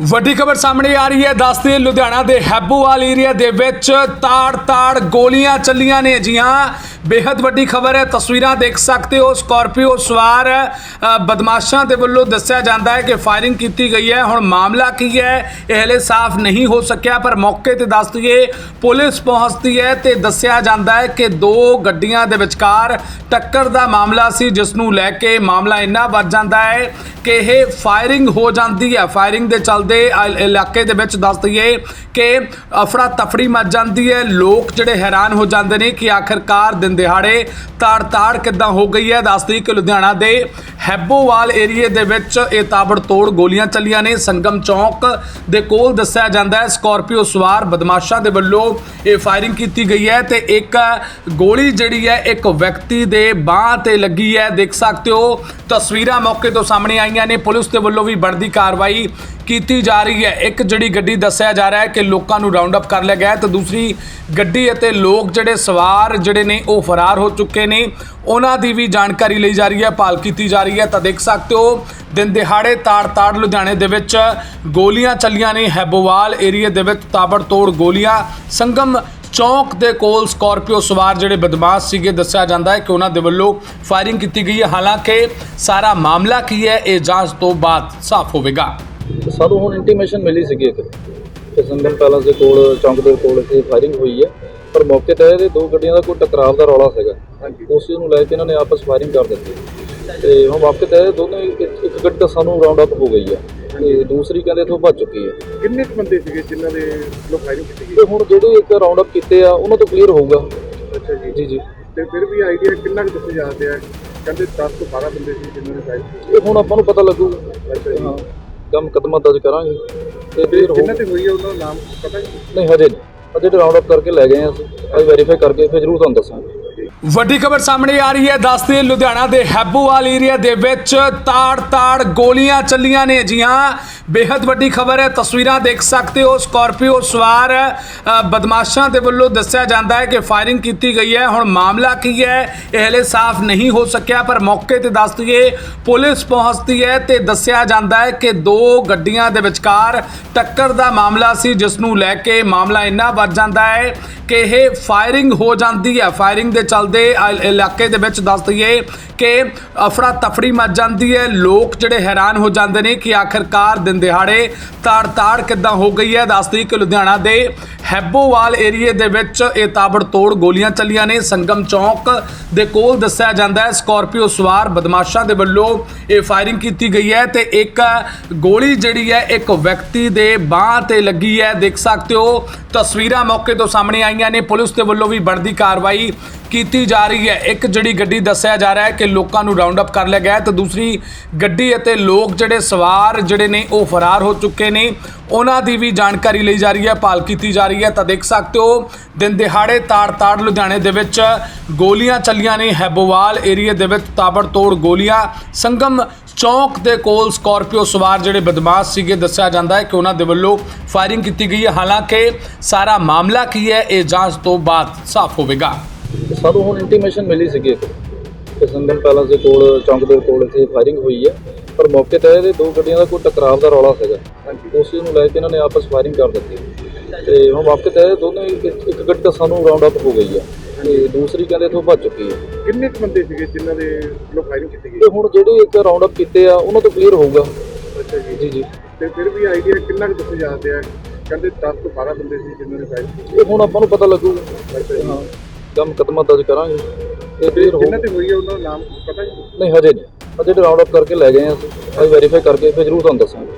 ਵੱਡੀ ਖਬਰ ਸਾਹਮਣੇ ਆ ਰਹੀ ਹੈ। ਦੱਸਦੇ ਲੁਧਿਆਣਾ ਦੇ ਹੈਬੋਵਾਲ ਏਰੀਆ ਦੇ ਵਿੱਚ ਤਾੜ-ਤਾੜ ਗੋਲੀਆਂ ਚੱਲੀਆਂ ਨੇ। ਜੀ ਹਾਂ ਬੇहद ਵੱਡੀ ਖਬਰ ਹੈ, ਤਸਵੀਰਾਂ ਦੇਖ ਸਕਦੇ ਹੋ, ਸਕਾਰਪੀਓ ਸਵਾਰ ਬਦਮਾਸ਼ਾਂ ਦੇ ਵੱਲੋਂ ਦੱਸਿਆ ਜਾਂਦਾ ਹੈ ਕਿ ਫਾਇਰਿੰਗ ਕੀਤੀ ਗਈ ਹੈ। ਹੁਣ ਮਾਮਲਾ ਕੀ ਹੈ, ਇਹ ਹਲੇ ਸਾਫ਼ ਨਹੀਂ ਹੋ ਸਕਿਆ, ਪਰ ਮੌਕੇ ਤੇ ਦੱਸ ਦਈਏ, ਪੁਲਿਸ ਪਹੁੰਚਦੀ ਹੈ ਤੇ ਦੱਸਿਆ ਜਾਂਦਾ ਹੈ ਕਿ ਦੋ ਗੱਡੀਆਂ ਦੇ ਵਿਚਕਾਰ ਟੱਕਰ ਦਾ ਮਾਮਲਾ ਸੀ, ਜਿਸ ਨੂੰ ਲੈ ਕੇ ਮਾਮਲਾ ਇੰਨਾ ਵੱਧ ਜਾਂਦਾ ਹੈ ਕਿ ਇਹ ਫਾਇਰਿੰਗ ਹੋ ਜਾਂਦੀ ਹੈ। ਫਾਇਰਿੰਗ ਦੇ ਚਲਦੇ ਇ- ਇਲਾਕੇ ਦੇ ਵਿੱਚ ਦੱਸ ਦਈਏ ਕਿ ਅਫੜਾ ਤਫੜੀ ਮਚ ਜਾਂਦੀ ਹੈ। ਲੋਕ ਜਿਹੜੇ ਹੈਰਾਨ ਹੋ ਜਾਂਦੇ ਨੇ ਕਿ ਆਖਰਕਾਰ ਦਿਨ ਦਿਹਾੜੇ ਤਾੜ-ਤਾੜ ਕਿੱਦਾਂ ਹੋ ਗਈ ਹੈ? ਦੱਸਦੀ ਕਿ ਲੁਧਿਆਣਾ ਦੇ ਹੈਬੋਵਾਲ ਏਰੀਏ ਦੇ ਵਿੱਚ ਇਹ ਤਾਬੜਤੋੜ ਗੋਲੀਆਂ ਚੱਲੀਆਂ ਨੇ। ਸੰਗਮ ਚੌਕ ਦੇ ਕੋਲ ਦੱਸਿਆ ਜਾਂਦਾ ਹੈ, ਸਕਾਰਪੀਓ ਸਵਾਰ ਬਦਮਾਸ਼ਾਂ ਦੇ ਵੱਲੋਂ ਇਹ ਫਾਇਰਿੰਗ ਕੀਤੀ ਗਈ ਹੈ ਤੇ ਇੱਕ ਗੋਲੀ ਜਿਹੜੀ ਹੈ, ਇੱਕ ਵਿਅਕਤੀ ਦੇ ਬਾਹ ਤੇ ਲੱਗੀ ਹੈ। ਦੇਖ ਸਕਦੇ ਹੋ, ਤਸਵੀਰਾਂ ਮੌਕੇ ਤੋਂ ਸਾਹਮਣੇ ਆਈਆਂ ਨੇ। ਪੁਲਿਸ ਦੇ ਵੱਲੋਂ ਵੀ ਬਣਦੀ ਕਾਰਵਾਈ ਕੀਤੀ ਜਾ ਰਹੀ ਹੈ। ਇੱਕ ਜਿਹੜੀ ਗੱਡੀ ਦੱਸਿਆ ਜਾ ਰਿਹਾ ਹੈ ਕਿ ਲੋਕਾਂ ਨੂੰ ਰਾਉਂਡ ਅਪ ਕਰ ਲਿਆ ਗਿਆ ਹੈ ਤੇ ਦੂਸਰੀ ਗੱਡੀ ਅਤੇ ਲੋਕ ਜਿਹੜੇ ਸਵਾਰ ਜਿਹੜੇ ਨੇ, ਉਹ ਫਰਾਰ ਹੋ ਚੁੱਕੇ ਨੇ। ਉਹਨਾਂ ਦੀ ਵੀ ਜਾਣਕਾਰੀ ਲਈ ਜਾ ਰਹੀ ਹੈ, ਭਾਲ ਕੀਤੀ ਜਾ ਰਹੀ ਹੈ। ਤਾਂ ਦੇਖ ਸਕਦੇ ਹੋ, ਦਿਨ ਦਿਹਾੜੇ ਤਾੜ-ਤਾੜ ਲੁਧਿਆਣੇ ਦੇ ਵਿੱਚ ਗੋਲੀਆਂ ਚੱਲੀਆਂ ਨੇ। ਹੈਬੋਵਾਲ ਏਰੀਆ ਦੇ ਵਿੱਚ ਤਾਬੜਤੋੜ ਗੋਲੀਆਂ। ਸੰਗਮ ਚੌਕ ਦੇ ਕੋਲ ਸਕਾਰਪੀਓ ਸਵਾਰ ਜਿਹੜੇ ਬਦਮਾਸ਼ ਸੀਗੇ, ਦੱਸਿਆ ਜਾਂਦਾ ਹੈ ਕਿ ਉਹਨਾਂ ਦੇ ਵੱਲੋਂ ਫਾਇਰਿੰਗ ਕੀਤੀ ਗਈ ਹੈ। ਹਾਲਾਂਕਿ ਸਾਰਾ ਮਾਮਲਾ ਕੀ ਹੈ, ਇਹ ਜਾਂਚ ਤੋਂ ਬਾਅਦ ਸਾਫ਼ ਹੋਵੇਗਾ। ਸਾਨੂੰ ਹੁਣ ਇੰਟੀਮੇਸ਼ਨ ਮਿਲੀ ਸੀਗੀ ਇੱਕ ਸੰਗਮ ਪੈਲਸ ਦੇ ਕੋਲ, ਚੌਂਕ ਦੇ ਕੋਲ ਇੱਥੇ ਫਾਇਰਿੰਗ ਹੋਈ ਹੈ। ਪਰ ਮੌਕੇ ਤੇ ਇਹਦੇ ਦੋ ਗੱਡੀਆਂ ਦਾ ਕੋਈ ਟਕਰਾਵ ਦਾ ਰੌਲਾ ਸੀਗਾ। ਉਸ ਨੂੰ ਲੈ ਕੇ ਇਹਨਾਂ ਨੇ ਆਪਸ ਫਾਇਰਿੰਗ ਕਰ ਦਿੱਤੀ। ਤੇ ਹੁਣ ਮੌਕੇ ਤੇ ਦੋਨੇ ਇੱਕ ਇੱਕ ਗੱਡੀ ਤਾਂ ਸਾਨੂੰ ਰਾਉਂਡ ਅਪ ਹੋ ਗਈ ਹੈ ਤੇ ਦੂਸਰੀ ਕਹਿੰਦੇ ਇੱਥੋਂ ਭੱਜ ਚੁੱਕੀ ਹੈ ਕਿੰਨੇ ਕੁ ਬੰਦੇ ਸੀਗੇ ਜਿਨ੍ਹਾਂ ਦੇ ਲੋ ਫਾਇਰਿੰਗ ਕੀਤੀ ਗਈ? ਤੇ ਹੁਣ ਜਿਹੜੇ ਇੱਕ ਰਾਉਂਡ ਅਪ ਕੀਤੇ ਆ ਉਹਨਾਂ ਤੋਂ ਕਲੀਅਰ ਹੋਊਗਾ। ਅੱਛਾ ਜੀ। ਜੀ ਜੀ। ਤੇ ਫਿਰ ਵੀ ਆਈਡੀਆ ਕਿੰਨਾ ਕੁ ਦੱਸੇ ਜਾਂਦੇ ਆ ਕਹਿੰਦੇ 10 ਤੋਂ 12 ਬੰਦੇ ਸੀ ਜਿਨ੍ਹਾਂ ਨੇ ਫਾਇਰਿੰਗ ਕੀਤੀ। ਇਹ ਹੁਣ ਆਪਾਂ ਨੂੰ ਪਤਾ ਲੱਗੂਗਾ ਅੱਛਾ ਜੀ। ਕੰਮ ਕਦਮਾਂ ਦਰਜ ਕਰਾਂਗੇ। ਤੇ ਹੋ ਜਿਨ੍ਹਾਂ ਤੇ ਹੋਈ ਹੈ ਉਹਨਾਂ ਦਾ ਨਾਮ ਪਤਾ ਨਹੀਂ ਹਜੇ ਨਹੀਂ। ਅਜੇ ਰਾਉਂਡ ਅਪ ਕਰਕੇ ਲੈ ਗਏ ਆ ਅਸੀਂ ਅਸੀਂ ਵੈਰੀਫਾਈ ਕਰਕੇ ਫਿਰ ਜ਼ਰੂਰ ਤੁਹਾਨੂੰ ਦੱਸਾਂਗੇ। ਵੱਡੀ ਖਬਰ ਸਾਹਮਣੇ ਆ ਰਹੀ ਹੈ। ਦੱਸਦੇ ਲੁਧਿਆਣਾ ਦੇ ਹੈਬੂਵਾਲ ਏਰੀਆ ਦੇ ਵਿੱਚ ਤਾੜ-ਤਾੜ ਗੋਲੀਆਂ ਚੱਲੀਆਂ ਨੇ ਜੀ ਹਾਂ। ਬੇहद ਵੱਡੀ ਖਬਰ ਹੈ। ਤਸਵੀਰਾਂ ਦੇਖ ਸਕਦੇ ਹੋ। ਸਕਾਰਪੀਓ ਸਵਾਰ ਬਦਮਾਸ਼ਾਂ ਦੇ ਵੱਲੋਂ ਦੱਸਿਆ ਜਾਂਦਾ ਹੈ ਕਿ ਫਾਇਰਿੰਗ ਕੀਤੀ ਗਈ ਹੈ। ਹੁਣ ਮਾਮਲਾ ਕੀ ਹੈ? ਇਹ ਹਲੇ ਸਾਫ਼ ਨਹੀਂ ਹੋ ਸਕਿਆ, ਪਰ ਮੌਕੇ ਤੇ ਦੱਸ ਦਈਏ, ਪੁਲਿਸ ਪਹੁੰਚਦੀ ਹੈ ਤੇ ਦੱਸਿਆ ਜਾਂਦਾ ਹੈ ਕਿ ਦੋ ਗੱਡੀਆਂ ਦੇ ਵਿਚਕਾਰ ਟੱਕਰ ਦਾ ਮਾਮਲਾ ਸੀ, ਜਿਸ ਨੂੰ ਲੈ ਕੇ ਮਾਮਲਾ ਇੰਨਾ ਵੱਧ ਜਾਂਦਾ ਹੈ ਕਿ ਇਹ ਫਾਇਰਿੰਗ ਹੋ ਜਾਂਦੀ ਹੈ। ਫਾਇਰਿੰਗ ਦੇ ਚਲਦੇ ਇਲਾਕੇ ਦੇ ਵਿੱਚ ਦੱਸ ਦਈਏ ਕਿ ਅਫੜਾ ਤਫੜੀ ਮਚ ਜਾਂਦੀ ਹੈ। ਲੋਕ ਜਿਹੜੇ ਹੈਰਾਨ ਹੋ ਜਾਂਦੇ ਨੇ ਕਿ ਆਖਰਕਾਰ ਦਿਨ ਦਿਹਾੜੇ ਤਾੜ-ਤਾੜ ਕਿੱਦਾਂ ਹੋ ਗਈ ਹੈ। ਦੱਸ ਦਈਏ ਕਿ ਲੁਧਿਆਣਾ ਦੇ ਹੈਬੋਵਾਲ ਏਰੀਏ ਦੇ ਵਿੱਚ ਇਹ ਤਾਬੜਤੋੜ ਗੋਲੀਆਂ ਚੱਲੀਆਂ ਨੇ। ਸੰਗਮ ਚੌਕ ਦੇ ਕੋਲ ਦੱਸਿਆ ਜਾਂਦਾ ਹੈ, ਸਕਾਰਪੀਓ ਸਵਾਰ ਬਦਮਾਸ਼ਾਂ ਦੇ ਵੱਲੋਂ ਇਹ ਫਾਇਰਿੰਗ ਕੀਤੀ ਗਈ ਹੈ ਤੇ ਇੱਕ ਗੋਲੀ ਜਿਹੜੀ ਹੈ ਇੱਕ ਵਿਅਕਤੀ ਦੇ ਬਾਹ ਤੇ ਲੱਗੀ ਹੈ। ਦੇਖ ਸਕਦੇ ਹੋ ਤਸਵੀਰਾਂ ਮੌਕੇ ਤੋਂ ਸਾਹਮਣੇ ਆਈਆਂ ਨੇ। ਪੁਲਿਸ ਦੇ ਵੱਲੋਂ ਵੀ ਬਣਦੀ ਕਾਰਵਾਈ ਕੀਤੀ ਜਾ ਰਹੀ ਹੈ। ਇੱਕ ਜਿਹੜੀ ਗੱਡੀ ਦੱਸਿਆ ਜਾ ਰਿਹਾ ਹੈ ਕਿ ਲੋਕਾਂ ਨੂੰ ਰਾਉਂਡ ਅਪ ਕਰ ਲਿਆ ਗਿਆ ਹੈ ਤੇ ਦੂਸਰੀ ਗੱਡੀ ਅਤੇ ਲੋਕ ਜਿਹੜੇ ਸਵਾਰ ਜਿਹੜੇ ਨੇ ਉਹ ਫਰਾਰ ਹੋ ਚੁੱਕੇ ਨੇ। ਉਹਨਾਂ ਦੀ ਵੀ ਜਾਣਕਾਰੀ ਲਈ ਜਾ ਰਹੀ ਹੈ, ਭਾਲ ਕੀਤੀ ਜਾ ਰਹੀ ਹੈ। ਤਾਂ ਦੇਖ ਸਕਦੇ ਹੋ, ਦਿਨ ਦਿਹਾੜੇ ਤਾੜ-ਤਾੜ ਲੁਧਿਆਣੇ ਦੇ ਵਿੱਚ ਗੋਲੀਆਂ ਚੱਲੀਆਂ ਨੇ। ਹੈਬੋਵਾਲ ਏਰੀਆ ਦੇ ਵਿੱਚ ਤਾਬੜ ਤੋੜ ਗੋਲੀਆਂ। ਸੰਗਮ ਚੌਕ ਦੇ ਕੋਲ ਸਕਾਰਪੀਓ ਸਵਾਰ ਜਿਹੜੇ ਬਦਮਾਸ਼ ਸੀਗੇ ਦੱਸਿਆ ਜਾਂਦਾ ਹੈ ਕਿ ਉਹਨਾਂ ਦੇ ਵੱਲੋਂ ਫਾਇਰਿੰਗ ਕੀਤੀ ਗਈ ਹੈ। ਹਾਲਾਂਕਿ ਸਾਰਾ ਮਾਮਲਾ ਕੀ ਹੈ ਇਹ ਜਾਂਚ ਤੋਂ ਬਾਅਦ ਸਾਫ਼ ਹੋਵੇਗਾ। ਤੇ ਸਾਨੂੰ ਹੁਣ ਇੰਟੀਮੇਸ਼ਨ ਮਿਲੀ ਸੀਗੀ ਇੱਕ। ਕਿ ਸੰਗਮ ਪੈਲਸ ਦੇ ਕੋਲ ਚੌਂਕ ਦੇ ਕੋਲ ਇੱਥੇ ਫਾਇਰਿੰਗ ਹੋਈ ਹੈ। ਪਰ ਮੌਕੇ ਤੇ ਇਹਦੇ ਦੋ ਗੱਡੀਆਂ ਦਾ ਕੋਈ ਟਕਰਾਵ ਦਾ ਰੌਲਾ ਸੀਗਾ। ਉਸ ਨੂੰ ਲੈ ਕੇ ਇਹਨਾਂ ਨੇ ਆਪਸ ਫਾਇਰਿੰਗ ਕਰ ਦਿੱਤੀ। ਤੇ ਹੁਣ ਮੌਕੇ ਤੇ ਦੋਨੇ ਇੱਕ ਗੱਡੀ ਤਾਂ ਸਾਨੂੰ ਰਾਉਂਡ ਅਪ ਹੋ ਗਈ ਹੈ। ਤੇ ਦੂਸਰੀ ਕਹਿੰਦੇ ਇੱਥੋਂ ਭੱਜ ਚੁੱਕੀ ਹੈ। ਕਿੰਨੇ ਕੁ ਬੰਦੇ ਸੀਗੇ ਜਿਨ੍ਹਾਂ ਦੇ ਲੋ ਫਾਇਰਿੰਗ ਕੀਤੀ ਗਈ? ਤੇ ਹੁਣ ਜਿਹੜੇ ਇੱਕ ਰਾਉਂਡ ਅਪ ਕੀਤੇ ਆ ਉਹਨਾਂ ਤੋਂ ਕਲੀਅਰ ਹੋਊਗਾ। ਅੱਛਾ ਜੀ। ਜੀ ਜੀ। ਤੇ ਫਿਰ ਵੀ ਆਈਡੀਆ ਕਿੰਨਾ ਕੁ ਦੱਸੇ ਜਾਂਦੇ ਆ ਕਹਿੰਦੇ 10 ਤੋਂ 12 ਬੰਦੇ ਸੀ ਜਿਨ੍ਹਾਂ ਨੇ ਫਾਇਰਿੰਗ ਕੀਤੀ। ਇਹ ਹੁਣ ਆਪਾਂ ਨੂੰ ਪਤਾ ਲੱਗੂਗਾ ਹਾਂ ਕੰਮ ਕਦਮਾਂ ਦਰਜ ਕਰਾਂਗੇ ਤੇ ਕਲੀਅਰ ਹੋ ਜਿਨ੍ਹਾਂ ਤੇ ਹੋਈ ਹੈ ਉਹਨਾਂ ਦਾ ਨਾਮ ਪਤਾ ਨਹੀਂ ਹਜੇ ਨਹੀਂ। ਅਜੇ ਰਾਉਂਡ ਅਪ ਕਰਕੇ ਲੈ ਗਏ ਆ ਅਸੀਂ। ਵੈਰੀਫਾਈ ਕਰਕੇ ਫਿਰ ਜ਼ਰੂਰ ਤੁਹਾਨੂੰ ਦੱਸਾਂਗੇ।